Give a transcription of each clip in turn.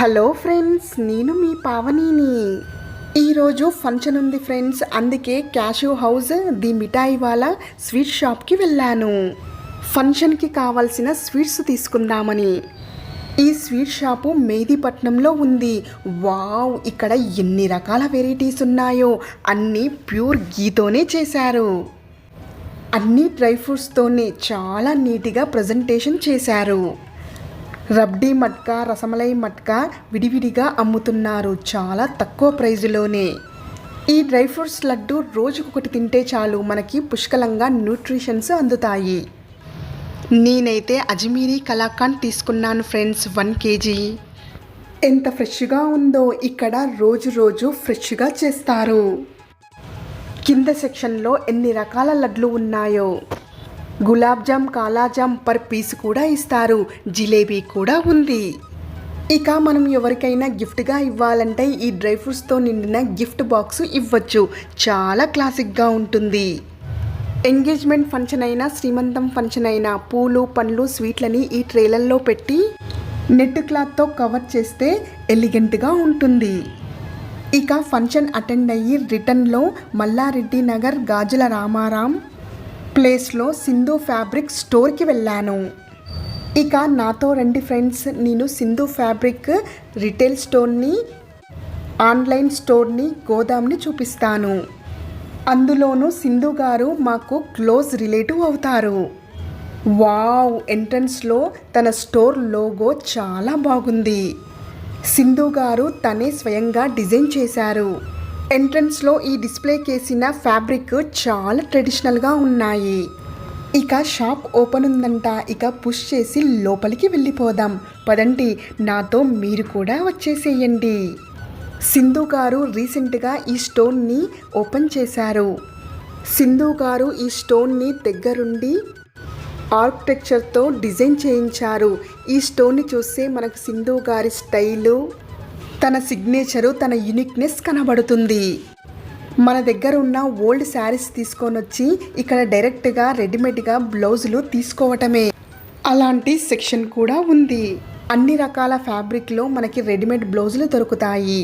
Hello friends నేను మీ పావనిని. ఈరోజు function ఉంది ఫ్రెండ్స్ అందుకే క్యాషూ హౌస్ ది మిఠాయి వాళ్ళ స్వీట్ షాప్కి వెళ్ళాను. ఫంక్షన్కి కావాల్సిన స్వీట్స్ తీసుకుందామని. ఈ స్వీట్ షాపు మేదీపట్నంలో ఉంది. వావ్ ఇక్కడ ఎన్ని రకాల వెరైటీస్ ఉన్నాయో అన్నీ ప్యూర్ గీతోనే చేశారు. అన్ని డ్రై ఫ్రూట్స్తోనే చాలా నీట్గా ప్రజెంటేషన్ చేశారు. రబ్డీ మట్కా రసమలై మట్కా విడివిడిగా అమ్ముతున్నారు. చాలా తక్కువ ప్రైజులోనే. ఈ డ్రై ఫ్రూట్స్ లడ్డు రోజుకొకటి తింటే చాలు. మనకి పుష్కలంగా న్యూట్రిషన్స్ అందుతాయి. నేనైతే అజ్మీరీ కలాకాండ్ తీసుకున్నాను ఫ్రెండ్స్ వన్ కేజీ. ఎంత ఫ్రెష్గా ఉందో ఇక్కడ రోజు రోజు ఫ్రెష్గా చేస్తారు. కింద సెక్షన్లో ఎన్ని రకాల లడ్లు ఉన్నాయో. గులాబ్జామ్ కాలాజామ్ పర్ పీస్ కూడా ఇస్తారు. జిలేబీ కూడా ఉంది. ఇక మనం ఎవరికైనా గిఫ్ట్గా ఇవ్వాలంటే ఈ డ్రై ఫ్రూట్స్తో నిండిన గిఫ్ట్ బాక్స్ ఇవ్వచ్చు. చాలా క్లాసిక్గా ఉంటుంది. ఎంగేజ్మెంట్ ఫంక్షన్ అయినా శ్రీమంతం ఫంక్షన్ అయినా పూలు పండ్లు స్వీట్లని ఈ ట్రేలల్లో పెట్టి నెట్ క్లాత్తో కవర్ చేస్తే ఎలిగెంట్గా ఉంటుంది. ఇక ఫంక్షన్ అటెండ్ అయ్యి రిటర్న్లో మల్లారెడ్డి నగర్ గాజుల రామారాం ప్లేస్లో సింధు ఫ్యాబ్రిక్ స్టోర్కి వెళ్ళాను. ఇక నాతో రండి ఫ్రెండ్స్ నేను సింధు ఫ్యాబ్రిక్ రిటైల్ స్టోర్ని ఆన్లైన్ స్టోర్ని గోదాంని చూపిస్తాను. అందులోనూ సింధు గారు మాకు క్లోజ్ రిలేటివ్ అవుతారు. వావ్ ఎంట్రన్స్లో తన స్టోర్ లోగో చాలా బాగుంది. సింధు గారు తనే స్వయంగా డిజైన్ చేశారు. ఎంట్రన్స్లో ఈ డిస్ప్లే కేసిన ఫ్యాబ్రిక్ చాలా ట్రెడిషనల్గా ఉన్నాయి. ఇక షాప్ ఓపెన్ ఉందంట. ఇక పుష్ చేసి లోపలికి వెళ్ళిపోదాం. పదండి నాతో మీరు కూడా వచ్చేసేయండి. సింధు గారు రీసెంట్గా ఈ స్టోన్ని ఓపెన్ చేశారు. సింధు గారు ఈ స్టోన్ని దగ్గరుండి ఆర్కిటెక్చర్తో డిజైన్ చేయించారు. ఈ స్టోన్ని చూస్తే మనకు సింధు గారి స్టైలు తన సిగ్నేచరు తన యునిక్నెస్ కనబడుతుంది. మన దగ్గర ఉన్న ఓల్డ్ శారీస్ తీసుకొని వచ్చి ఇక్కడ డైరెక్ట్గా రెడీమేడ్గా బ్లౌజులు తీసుకోవటమే. అలాంటి సెక్షన్ కూడా ఉంది. అన్ని రకాల ఫ్యాబ్రిక్లో మనకి రెడీమేడ్ బ్లౌజులు దొరుకుతాయి.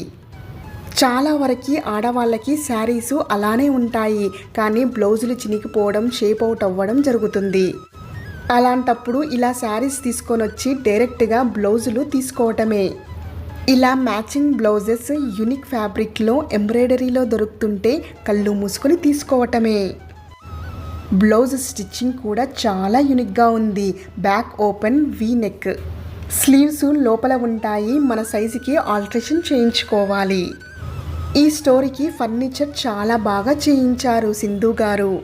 చాలా వరకు ఆడవాళ్ళకి శారీసు అలానే ఉంటాయి. కానీ బ్లౌజులు చినిగిపోవడం షేప్ అవుట్ అవ్వడం జరుగుతుంది. అలాంటప్పుడు ఇలా శారీస్ తీసుకొని వచ్చి డైరెక్ట్గా బ్లౌజులు తీసుకోవటమే. ఇలా మ్యాచింగ్ బ్లౌజెస్ యునిక్ ఫ్యాబ్రిక్లో ఎంబ్రాయిడరీలో దొరుకుతుంటే కళ్ళు మూసుకొని తీసుకోవటమే. బ్లౌజ్ స్టిచ్చింగ్ కూడా చాలా యునిక్గా ఉంది. Back open V neck. Sleeves లోపల ఉంటాయి. మన సైజుకి ఆల్ట్రేషన్ చేయించుకోవాలి. ఈ స్టోరీకి ఫర్నిచర్ చాలా బాగా చేయించారు సింధు గారు.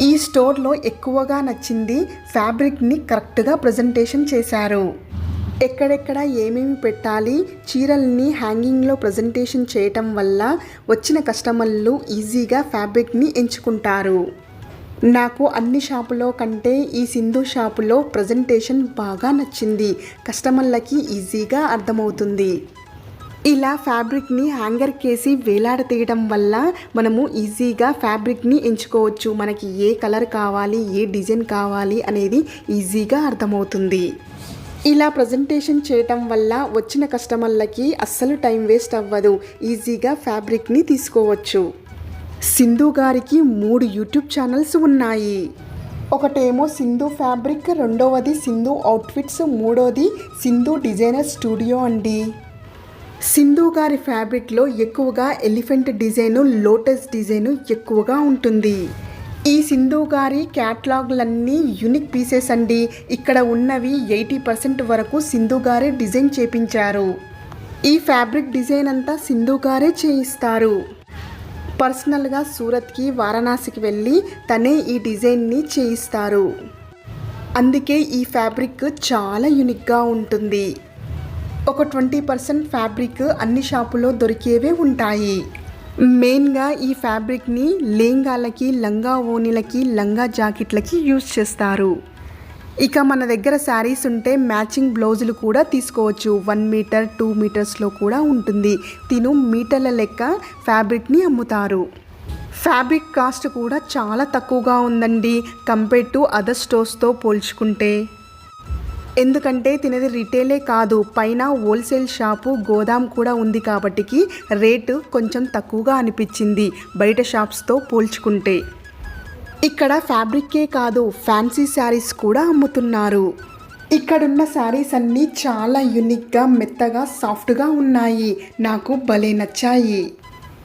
ఈ స్టోర్లో ఎక్కువగా నచ్చింది ఫ్యాబ్రిక్ని కరెక్ట్గా ప్రజెంటేషన్ చేశారు. ఎక్కడెక్కడ ఏమేమి పెట్టాలి చీరల్ని హ్యాంగింగ్లో ప్రజెంటేషన్ చేయటం వల్ల వచ్చిన కస్టమర్లు ఈజీగా ఫ్యాబ్రిక్ని ఎంచుకుంటారు. నాకు అన్ని షాపులో కంటే ఈ సింధు షాపులో ప్రజెంటేషన్ బాగా నచ్చింది. కస్టమర్లకి ఈజీగా అర్థమవుతుంది. ఇలా ఫ్యాబ్రిక్ని హ్యాంగర్ కేసి వేలాడతీయడం వల్ల మనము ఈజీగా ఫ్యాబ్రిక్ని ఎంచుకోవచ్చు. మనకి ఏ కలర్ కావాలి ఏ డిజైన్ కావాలి అనేది ఈజీగా అర్థమవుతుంది. ఇలా ప్రజెంటేషన్ చేయటం వల్ల వచ్చిన కస్టమర్లకి అస్సలు టైం వేస్ట్ అవ్వదు. ఈజీగా ఫ్యాబ్రిక్ని తీసుకోవచ్చు. సింధు గారికి మూడు యూట్యూబ్ ఛానల్స్ ఉన్నాయి. ఒకటేమో సింధు ఫ్యాబ్రిక్ రెండవది సింధు అవుట్ఫిట్స్ మూడోది సింధు డిజైనర్ స్టూడియో అండి. సింధు గారి ఫ్యాబ్రిక్లో ఎక్కువగా ఎలిఫెంట్ డిజైను లోటస్ డిజైను ఎక్కువగా ఉంటుంది. ఈ సింధు గారి క్యాట్లాగ్లన్నీ యూనిక్ పీసెస్ అండి. ఇక్కడ ఉన్నవి ఎయిటీ పర్సెంట్ వరకు సింధు గారే డిజైన్ చేపించారు. ఈ ఫ్యాబ్రిక్ డిజైన్ అంతా సింధు గారే చేయిస్తారు. పర్సనల్గా సూరత్కి వారణాసికి వెళ్ళి తనే ఈ డిజైన్ని చేయిస్తారు. అందుకే ఈ ఫ్యాబ్రిక్ చాలా యూనిక్గా ఉంటుంది. ఒక ట్వంటీ పర్సెంట్ ఫ్యాబ్రిక్ అన్ని షాపులో దొరికేవే ఉంటాయి. మెయిన్గా ఈ ఫ్యాబ్రిక్ని లేంగాలకి లంగా ఓణీలకి లంగా జాకెట్లకి యూజ్ చేస్తారు. ఇక మన దగ్గర శారీస్ ఉంటే మ్యాచింగ్ బ్లౌజులు కూడా తీసుకోవచ్చు. వన్ మీటర్ టూ మీటర్స్లో కూడా ఉంటుంది. తిను మీటర్ల లెక్క ఫ్యాబ్రిక్ని అమ్ముతారు. ఫ్యాబ్రిక్ కాస్ట్ కూడా చాలా తక్కువగా ఉందండి. కంపేర్ టు అదర్ స్టోర్స్తో పోల్చుకుంటే. ఎందుకంటే తినది రిటైలే కాదు పైన హోల్సేల్ షాపు గోదాం కూడా ఉంది కాబట్టికి రేటు కొంచెం తక్కువగా అనిపించింది బయట షాప్స్తో పోల్చుకుంటే. ఇక్కడ ఫ్యాబ్రిక్కే కాదు ఫ్యాన్సీ శారీస్ కూడా అమ్ముతున్నారు. ఇక్కడున్న శారీస్ అన్నీ చాలా యునిక్గా మెత్తగా సాఫ్ట్గా ఉన్నాయి. నాకు భలే నచ్చాయి.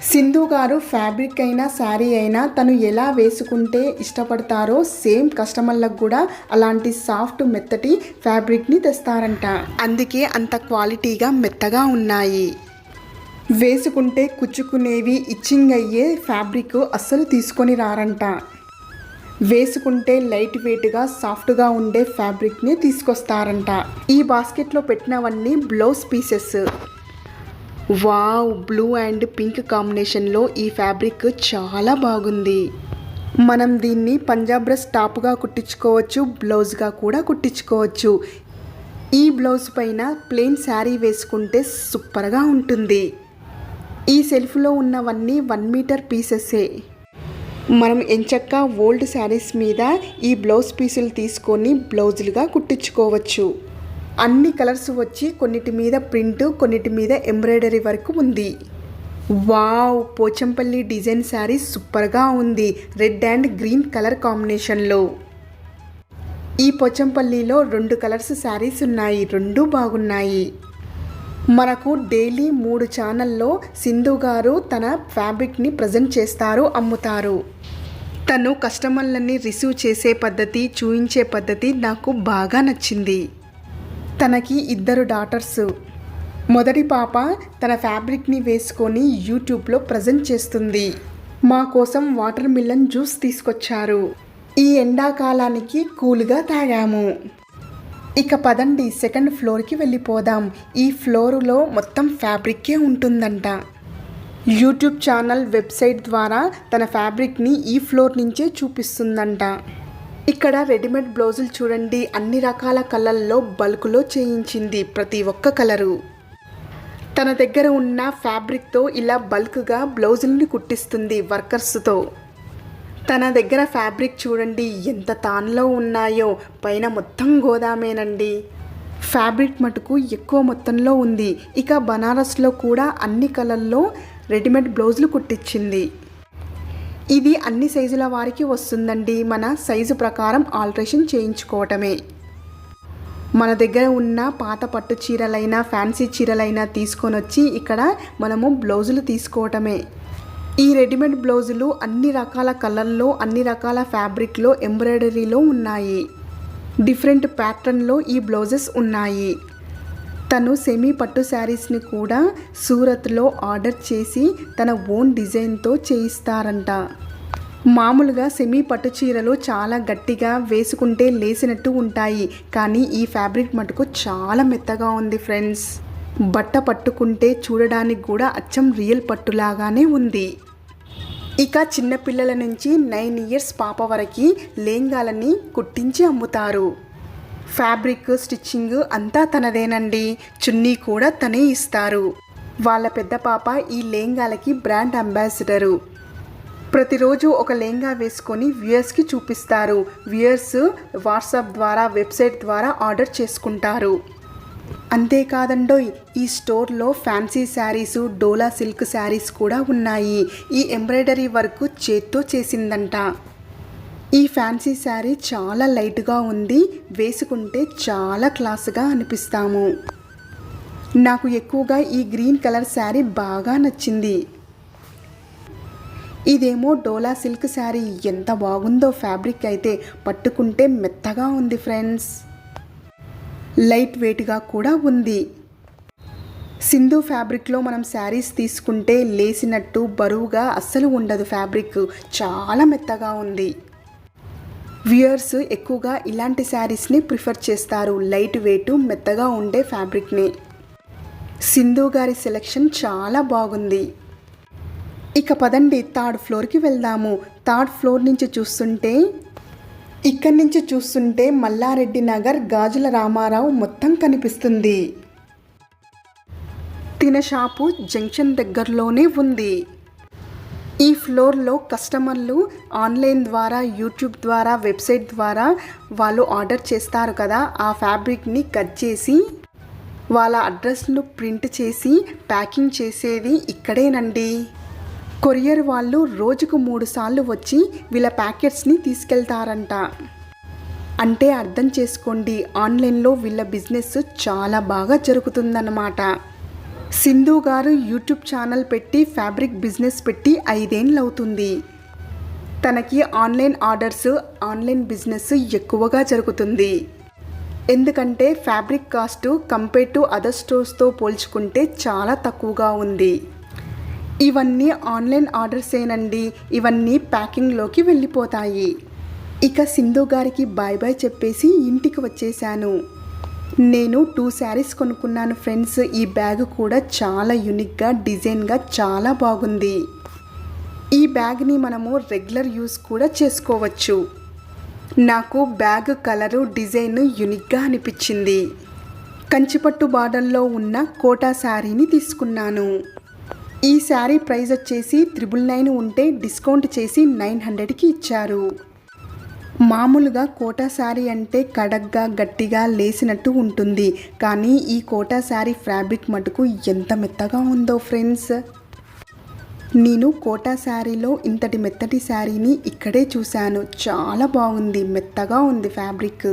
సింధు గారు ఫ్యాబ్రిక్ అయినా శారీ అయినా తను ఎలా వేసుకుంటే ఇష్టపడతారో సేమ్ కస్టమర్లకు కూడా అలాంటి సాఫ్ట్ మెత్తటి ఫ్యాబ్రిక్ని తెస్తారంట. అందుకే అంత క్వాలిటీగా మెత్తగా ఉన్నాయి. వేసుకుంటే కుచ్చుకునేవి ఇచ్చింగ్ అయ్యే ఫ్యాబ్రిక్ అస్సలు తీసుకొని రారంట. వేసుకుంటే లైట్ వెయిట్గా సాఫ్ట్గా ఉండే ఫ్యాబ్రిక్ని తీసుకొస్తారంట. ఈ బాస్కెట్లో పెట్టినవన్నీ blouse pieces. Wow blue and pink కాంబినేషన్లో ఈ ఫ్యాబ్రిక్ చాలా బాగుంది. మనం దీన్ని పంజాబ్ డ్రెస్ టాప్గా కుట్టించుకోవచ్చు బ్లౌజ్గా కూడా కుట్టించుకోవచ్చు. ఈ బ్లౌజ్ పైన ప్లెయిన్ శారీ వేసుకుంటే సూపర్గా ఉంటుంది. ఈ సెల్ఫ్లో ఉన్నవన్నీ వన్ మీటర్ పీసెసే. మనం ఎంచక్క ఓల్డ్ శారీస్ మీద ఈ బ్లౌజ్ పీసులు తీసుకొని బ్లౌజులుగా కుట్టించుకోవచ్చు. అన్ని కలర్స్ వచ్చి కొన్నిటి మీద ప్రింట్ కొన్నిటి మీద ఎంబ్రాయిడరీ వర్క్ ఉంది. వావ్! పోచంపల్లి డిజైన్ శారీ సూపర్గా ఉంది. రెడ్ అండ్ గ్రీన్ కలర్ కాంబినేషన్లో. ఈ పోచంపల్లిలో రెండు కలర్స్ శారీస్ ఉన్నాయి. రెండు బాగున్నాయి. మనకు డైలీ మూడు ఛానల్లో సింధు గారు తన ఫ్యాబ్రిక్ని ప్రజెంట్ చేస్తారు అమ్ముతారు. తను కస్టమర్లని రిసీవ్ చేసే పద్ధతి చూయించే పద్ధతి నాకు బాగా నచ్చింది. తనకి ఇద్దరు డాటర్స్. మొదటి పాప తన ఫ్యాబ్రిక్ని వేసుకొని యూట్యూబ్లో ప్రజెంట్ చేస్తుంది. మా కోసం వాటర్ మిల్లన్ జ్యూస్ తీసుకొచ్చారు. ఈ ఎండాకాలానికి కూల్గా తాగాము. ఇక పదండి సెకండ్ ఫ్లోర్కి వెళ్ళిపోదాం. ఈ ఫ్లోరులో మొత్తం ఫ్యాబ్రిక్కే ఉంటుందంట. యూట్యూబ్ ఛానల్ వెబ్సైట్ ద్వారా తన ఫ్యాబ్రిక్ని ఈ ఫ్లోర్ నుంచే చూపిస్తుందంట. ఇక్కడ రెడీమేడ్ బ్లౌజులు చూడండి. అన్ని రకాల కలర్లో బల్క్లో చేయించింది ప్రతి ఒక్క కలరు. తన దగ్గర ఉన్న ఫ్యాబ్రిక్తో ఇలా బల్క్గా బ్లౌజుల్ని కుట్టిస్తుంది వర్కర్స్తో. తన దగ్గర ఫ్యాబ్రిక్ చూడండి. ఎంత తాన్లో ఉన్నాయో. పైన మొత్తం గోదామేనండి. ఫ్యాబ్రిక్ మటుకు ఎక్కువ మొత్తంలో ఉంది. ఇక బనారస్లో కూడా అన్ని కలర్లో రెడీమేడ్ బ్లౌజులు కుట్టించింది. ఇది అన్ని సైజుల వారికి వస్తుందండి. మన సైజు ప్రకారం ఆల్ట్రేషన్ చేయించుకోవటమే. మన దగ్గర ఉన్న పాత పట్టు చీరలైనా ఫ్యాన్సీ చీరలైనా తీసుకొని వచ్చి ఇక్కడ మనము బ్లౌజులు తీసుకోవటమే. ఈ రెడీమేడ్ బ్లౌజులు అన్ని రకాల కలర్లో అన్ని రకాల ఫ్యాబ్రిక్లో ఎంబ్రాయిడరీలో ఉన్నాయి. డిఫరెంట్ ప్యాటర్న్లో ఈ బ్లౌజెస్ ఉన్నాయి. తను సెమీ పట్టు శారీస్ని కూడా సూరత్లో ఆర్డర్ చేసి తన ఓన్ డిజైన్తో చేయిస్తారంట. మామూలుగా సెమీ పట్టు చీరలు చాలా గట్టిగా వేసుకుంటే లేసినట్టు ఉంటాయి. కానీ ఈ ఫ్యాబ్రిక్ మటుకు చాలా మెత్తగా ఉంది ఫ్రెండ్స్. బట్ట పట్టుకుంటే చూడడానికి కూడా అచ్చం రియల్ పట్టులాగానే ఉంది. ఇక చిన్నపిల్లల నుంచి నైన్ ఇయర్స్ పాప వరకు లేంగాలని కుట్టించి అమ్ముతారు. ఫ్యాబ్రిక్ స్టిచ్చింగ్ అంతా తనదేనండి. చున్నీ కూడా తనే ఇస్తారు. వాళ్ళ పెద్ద పాప ఈ లేంగాలకి బ్రాండ్ అంబాసిడరు. ప్రతిరోజు ఒక లెహంగా వేసుకొని వ్యూయర్స్కి చూపిస్తారు. వ్యూయర్స్ వాట్సాప్ ద్వారా వెబ్సైట్ ద్వారా ఆర్డర్ చేసుకుంటారు. అంతేకాదండోయ్ ఈ స్టోర్లో ఫ్యాన్సీ శారీస్ డోలా సిల్క్ శారీస్ కూడా ఉన్నాయి. ఈ ఎంబ్రాయిడరీ వర్క్ చేత్తో చేసిందంట. ఈ ఫ్యాన్సీ శారీ చాలా లైట్గా ఉంది. వేసుకుంటే చాలా క్లాస్గా అనిపిస్తాము. నాకు ఎక్కువగా ఈ గ్రీన్ కలర్ శారీ బాగా నచ్చింది. ఇదేమో డోలా సిల్క్ శారీ. ఎంత బాగుందో ఫ్యాబ్రిక్ అయితే పట్టుకుంటే మెత్తగా ఉంది ఫ్రెండ్స్. లైట్ వెయిట్గా కూడా ఉంది. సింధు ఫ్యాబ్రిక్లో మనం శారీస్ తీసుకుంటే లేసినట్టు బరువుగా అస్సలు ఉండదు ఫ్యాబ్రిక్. చాలా మెత్తగా ఉంది. వ్యూయర్స్ ఎక్కువగా ఇలాంటి శారీస్ని ప్రిఫర్ చేస్తారు. లైట్ వెయిట్ మెత్తగా ఉండే ఫ్యాబ్రిక్ని. సింధు గారి సెలెక్షన్ చాలా బాగుంది. ఇక పదండి థర్డ్ ఫ్లోర్కి వెళ్దాము. థర్డ్ ఫ్లోర్ నుంచి చూస్తుంటే ఇక్కడి నుంచి చూస్తుంటే మల్లారెడ్డి నగర్ గాజుల రామారావు మొత్తం కనిపిస్తుంది. తిన షాపు జంక్షన్ దగ్గరలోనే ఉంది. ఈ ఫ్లోర్లో కస్టమర్లు ఆన్లైన్ ద్వారా యూట్యూబ్ ద్వారా వెబ్సైట్ ద్వారా వాళ్ళు ఆర్డర్ చేస్తారు కదా ఆ ఫ్యాబ్రిక్ని కట్ చేసి వాళ్ళ అడ్రస్ను ప్రింట్ చేసి ప్యాకింగ్ చేసేది ఇక్కడేనండి. కొరియర్ వాళ్ళు రోజుకు మూడు సార్లు వచ్చి వీళ్ళ ప్యాకెట్స్ని తీసుకెళ్తారంట. అంటే అర్థం చేసుకోండి ఆన్లైన్లో వీళ్ళ బిజినెస్ చాలా బాగా జరుగుతుందన్నమాట. సింధు గారు యూట్యూబ్ ఛానల్ పెట్టి ఫ్యాబ్రిక్ బిజినెస్ పెట్టి ఐదేండ్లవుతుంది. అవుతుంది తనకి ఆన్లైన్ ఆర్డర్స్ ఆన్లైన్ బిజినెస్ ఎక్కువగా జరుగుతుంది. ఎందుకంటే fabric cost compare to other స్టోర్స్తో పోల్చుకుంటే చాలా తక్కువగా ఉంది. ఇవన్నీ ఆన్లైన్ ఆర్డర్సేనండి ఇవన్నీ ప్యాకింగ్లోకి వెళ్ళిపోతాయి. ఇక సింధు గారికి బాయ్ బాయ్ చెప్పేసి ఇంటికి వచ్చేసాను నేను టూ శారీస్ కొనుక్కున్నాను ఫ్రెండ్స్. ఈ బ్యాగ్ కూడా చాలా యునిక్గా డిజైన్గా చాలా బాగుంది. ఈ బ్యాగ్ని మనము రెగ్యులర్ యూస్ కూడా చేసుకోవచ్చు. నాకు బ్యాగ్ కలరు డిజైన్ యూనిక్గా అనిపించింది. కంచిపట్టు బార్డర్లో ఉన్న కోటా శారీని తీసుకున్నాను. ఈ శారీ ప్రైస్ వచ్చేసి త్రిబుల్ నైన్ ఉంటే డిస్కౌంట్ చేసి నైన్ హండ్రెడ్కి ఇచ్చారు. మామూలుగా కోటా శారీ అంటే కడగ్గా గట్టిగా లేసినట్టు ఉంటుంది. కానీ ఈ కోటా శారీ ఫ్యాబ్రిక్ మటుకు ఎంత మెత్తగా ఉందో ఫ్రెండ్స్! నేను కోటా శారీలో ఇంతటి మెత్తటి శారీని ఇక్కడే చూశాను. చాలా బాగుంది. మెత్తగా ఉంది ఫ్యాబ్రిక్.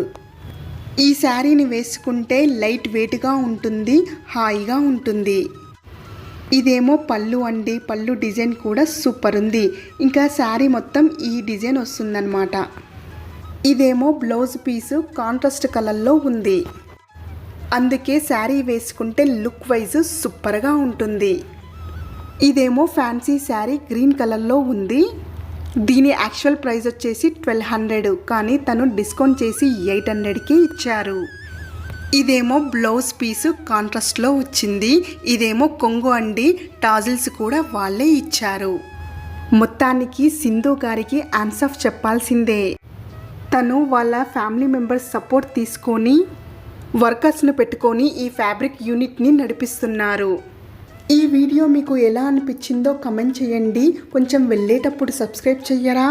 ఈ శారీని వేసుకుంటే లైట్ వెయిట్గా ఉంటుంది హాయిగా ఉంటుంది. ఇదేమో పళ్ళు అండి. పళ్ళు డిజైన్ కూడా సూపర్ ఉంది. ఇంకా శారీ మొత్తం ఈ డిజైన్ వస్తుందన్నమాట. ఇదేమో బ్లౌజ్ పీసు కాంట్రాస్ట్ కలర్లో ఉంది. అందుకే శారీ వేసుకుంటే లుక్ వైజ్ సూపర్గా ఉంటుంది. ఇదేమో ఫ్యాన్సీ శారీ గ్రీన్ కలర్లో ఉంది. దీని యాక్చువల్ ప్రైస్ వచ్చేసి ట్వెల్వ్ హండ్రెడ్ కానీ తను డిస్కౌంట్ చేసి ఎయిట్ హండ్రెడ్కి ఇచ్చారు. ఇదేమో బ్లౌజ్ పీసు కాంట్రాస్ట్లో వచ్చింది. ఇదేమో కొంగు అండి టాజిల్స్ కూడా వాళ్ళే ఇచ్చారు. మొత్తానికి సింధు గారికి ఆన్సఫ్ చెప్పాల్సిందే. తను వాళ్ళ ఫ్యామిలీ మెంబర్స్ సపోర్ట్ తీసుకొని వర్కర్స్ను పెట్టుకొని ఈ ఫ్యాబ్రిక్ యూనిట్ని నడిపిస్తున్నారు. ఈ వీడియో మీకు ఎలా అనిపించిందో కమెంట్ చేయండి. కొంచెం వెళ్ళేటప్పుడు సబ్స్క్రైబ్ చెయ్యరా?